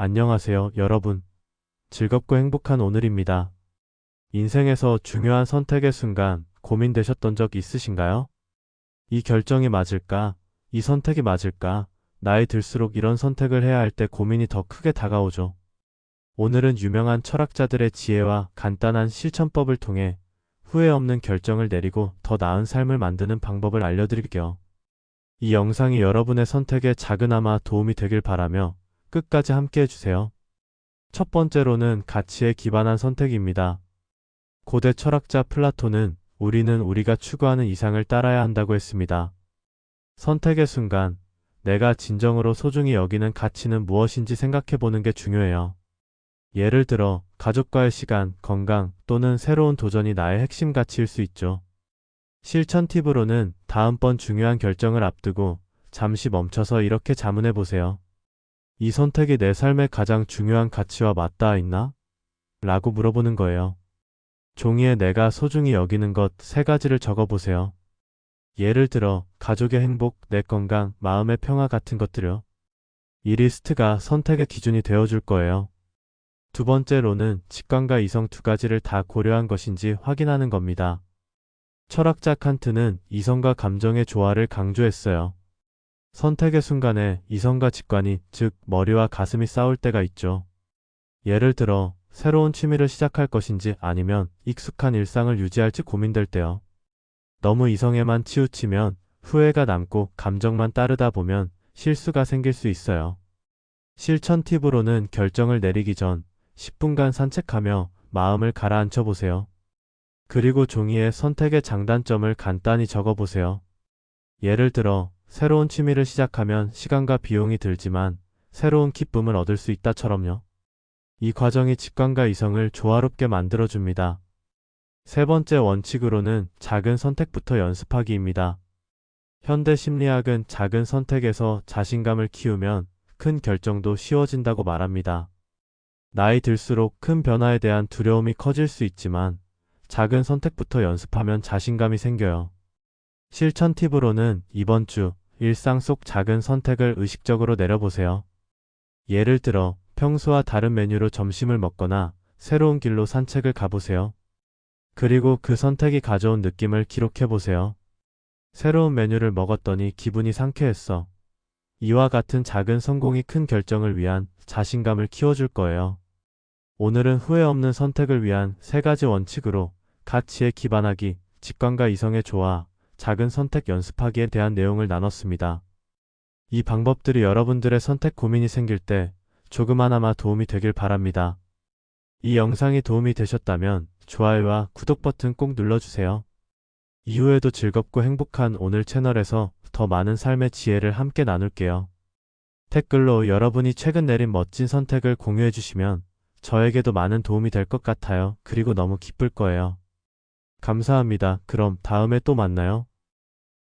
안녕하세요, 여러분. 즐겁고 행복한 오늘입니다. 인생에서 중요한 선택의 순간 고민되셨던 적 있으신가요? 이 결정이 맞을까? 이 선택이 맞을까? 나이 들수록 이런 선택을 해야 할 때 고민이 더 크게 다가오죠. 오늘은 유명한 철학자들의 지혜와 간단한 실천법을 통해 후회 없는 결정을 내리고 더 나은 삶을 만드는 방법을 알려드릴게요. 이 영상이 여러분의 선택에 작은아마 도움이 되길 바라며 끝까지 함께 해주세요. 첫 번째로는 가치에 기반한 선택입니다. 고대 철학자 플라톤은 우리는 우리가 추구하는 이상을 따라야 한다고 했습니다. 선택의 순간, 내가 진정으로 소중히 여기는 가치는 무엇인지 생각해 보는 게 중요해요. 예를 들어, 가족과의 시간, 건강 또는 새로운 도전이 나의 핵심 가치일 수 있죠. 실천 팁으로는 다음번 중요한 결정을 앞두고 잠시 멈춰서 이렇게 자문해 보세요. 이 선택이 내 삶의 가장 중요한 가치와 맞닿아 있나? 라고 물어보는 거예요. 종이에 내가 소중히 여기는 것 세 가지를 적어 보세요. 예를 들어, 가족의 행복, 내 건강, 마음의 평화 같은 것들요. 이 리스트가 선택의 기준이 되어줄 거예요. 두 번째로는 직관과 이성 두 가지를 다 고려한 것인지 확인하는 겁니다. 철학자 칸트는 이성과 감정의 조화를 강조했어요. 선택의 순간에 이성과 직관이, 즉, 머리와 가슴이 싸울 때가 있죠. 예를 들어, 새로운 취미를 시작할 것인지 아니면 익숙한 일상을 유지할지 고민될 때요. 너무 이성에만 치우치면 후회가 남고 감정만 따르다 보면 실수가 생길 수 있어요. 실천 팁으로는 결정을 내리기 전 10분간 산책하며 마음을 가라앉혀 보세요. 그리고 종이에 선택의 장단점을 간단히 적어 보세요. 예를 들어, 새로운 취미를 시작하면 시간과 비용이 들지만 새로운 기쁨을 얻을 수 있다처럼요. 이 과정이 직관과 이성을 조화롭게 만들어줍니다. 세 번째 원칙으로는 작은 선택부터 연습하기입니다. 현대 심리학은 작은 선택에서 자신감을 키우면 큰 결정도 쉬워진다고 말합니다. 나이 들수록 큰 변화에 대한 두려움이 커질 수 있지만 작은 선택부터 연습하면 자신감이 생겨요. 실천 팁으로는 이번 주 일상 속 작은 선택을 의식적으로 내려보세요. 예를 들어 평소와 다른 메뉴로 점심을 먹거나 새로운 길로 산책을 가보세요. 그리고 그 선택이 가져온 느낌을 기록해 보세요. 새로운 메뉴를 먹었더니 기분이 상쾌했어. 이와 같은 작은 성공이 큰 결정을 위한 자신감을 키워줄 거예요. 오늘은 후회 없는 선택을 위한 세 가지 원칙으로 가치에 기반하기, 직관과 이성의 조화, 작은 선택 연습하기에 대한 내용을 나눴습니다. 이 방법들이 여러분들의 선택 고민이 생길 때 조금하나마 도움이 되길 바랍니다. 이 영상이 도움이 되셨다면 좋아요와 구독 버튼 꼭 눌러주세요. 이후에도 즐겁고 행복한 오늘 채널에서 더 많은 삶의 지혜를 함께 나눌게요. 댓글로 여러분이 최근 내린 멋진 선택을 공유해 주시면 저에게도 많은 도움이 될 것 같아요. 그리고 너무 기쁠 거예요. 감사합니다. 그럼 다음에 또 만나요.